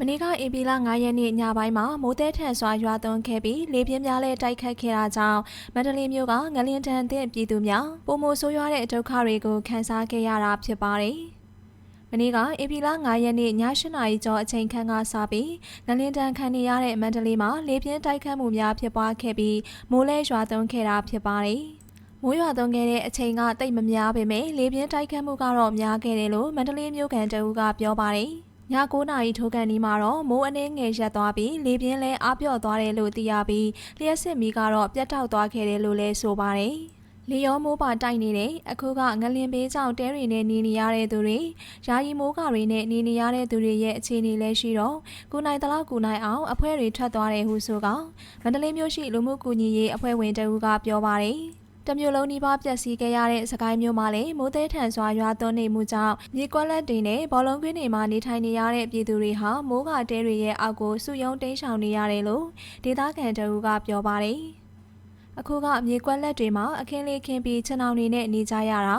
မနေ့ကဧပြီလ9ရက်နေ့ညပိုင်းမှာမိုးတဲထန်စွာရွာသွန်းခဲ့ပြီးလေပြင်းများလည်းတိုက်ခတ်ခဲ့တာကြောင့်မန္တလေးမြို့ကငလင်တန်တဲ့ပြည်သူများပုံမိုဆိုးရွားတဲ့ဒုက္ခတွေကိုခံစားခဲ့ရတာဖြစ်ပါတယ်။မနေ့ကဧပြီလ9ရက်နေ့ည8နာရီကျော်အချိန်ခန့်ကစပြီးငလင်တန်ခံနေရတဲ့မန္တလေးမှာလေပြင်းတိုက်ခတ်မှုများဖြစ်ပွားခဲ့ပြီးမိုးလဲရွာသွန်းခဲ့တာဖြစ်ပါတယ်။မိုးရွာသွန်းခဲ့တဲ့အချိန်ကတိတ်မများပေမဲ့လေပြင်းတိုက်ခတ်မှုကတော့များခဲ့တယ်လို့မန္တလေးမြို့ကန်တအူးကပြောပါတယ်။ ည9နာရီထိုးကန်ဒီမှာတော့မိုးအနှဲငယ်ရက်သွားပြီးလေပြင်းလဲအားပြော့သွားတယ်လို့သိရပြီးလျှက်စစ်မီကတော့ပြတ်တောက်သွားခဲ့တယ်လို့လည်းဆိုပါတယ်။လေရောမိုးပါတိုက်နေတဲ့အခုကငလင်ပေးကြောင်တဲတွေနဲ့နေနေရတဲ့သူတွေယာယီမိုးကတွေနဲ့နေနေရတဲ့သူတွေရဲ့အခြေအနေလည်းရှိတော့ကိုနိုင်တလောက်ကိုနိုင်အောင်အဖွဲတွေထွက်သွားတယ်ဟုဆိုကမန္တလေးမြို့ရှိလူမှုကူညီရေးအဖွဲ့ဝင်တအူးကပြောပါတယ်။ တမျိုးလုံးနှိပါပျက်စီးခဲ့ရတဲ့စကိုင်းမျိုးမှာလည်းမိုးသေးထန်စွာရွာသွန်းနေမှုကြောင့်မြေကွက်လက်တွေနဲ့ဘောလုံးကွင်းတွေမှာနေထိုင်နေရတဲ့ပြည်သူတွေဟာမိုးကတဲတွေရဲ့အောက်ကိုစုယုံတိမ်းရှောင်နေရတယ်လို့ဒေသခံတအူးကပြောပါတယ်။အခုကမြေကွက်လက်တွေမှာအခင်းလေးခင်းပြီးခြံအောင်နေနဲ့နေကြရတာ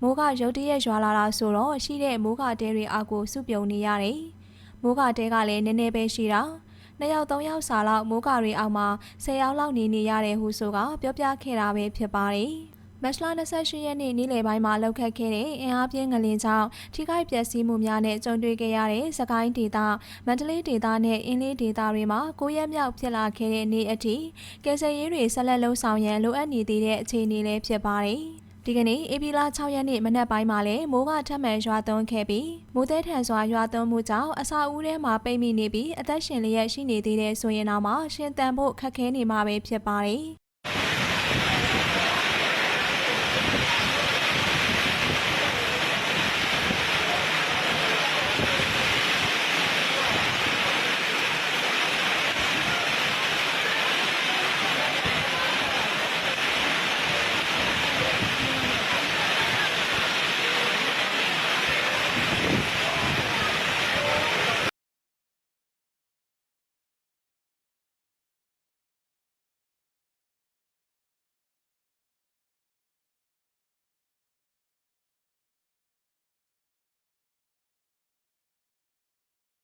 မိုးကရုတ်တရက်ရွာလာတာဆိုတော့ရှိတဲ့မိုးကတဲတွေအောက်ကိုစုပြုံနေရတယ်။မိုးကတဲကလည်းနည်းနည်းပဲရှိတာ။ နှစ်ယောက်သုံးယောက်စာလောက်မိုးကာတွေအောက်မှာ၁၀ယောက်လောက်နေနေရတယ်ဟုဆိုကပြောပြခဲ့တာပဲဖြစ်ပါတယ်။မတ်လ28ရက်နေ့နေ့လယ်ပိုင်းမှာလောက်ခတ်ခဲ့တဲ့အင်အားပြင်းငလင်ကြောင့်ထိခိုက်ပျက်စီးမှုများနဲ့ကြုံတွေ့ခဲ့ရတဲ့စကိုင်းဒေသမန္တလေးဒေသနဲ့အင်းလေးဒေသတွေမှာ၉ရက်မြောက်ဖြစ်လာခဲ့တဲ့နေ့အထိကယ်ဆယ်ရေးတွေဆက်လက်လှုပ်ဆောင်ရန်လိုအပ်နေသေးတဲ့အခြေအနေလည်းဖြစ်ပါတယ်။ ဒီကနေ့ဧပြီလ6ရက်နေ့မနက်ပိုင်းမှာလည်းမိုးကထပ်မံရွာသွန်းခဲ့ပြီးမိုးသေးထန်စွာရွာသွန်းမှုကြောင့်အစာအုပ်ထဲမှာပိတ်မိနေပြီးအသက်ရှင်လျက်ရှိနေသေးတဲ့ဆိုရင်တော့မှရှင်တန်ဖို့ခက်ခဲနေမှာပဲဖြစ်ပါတယ်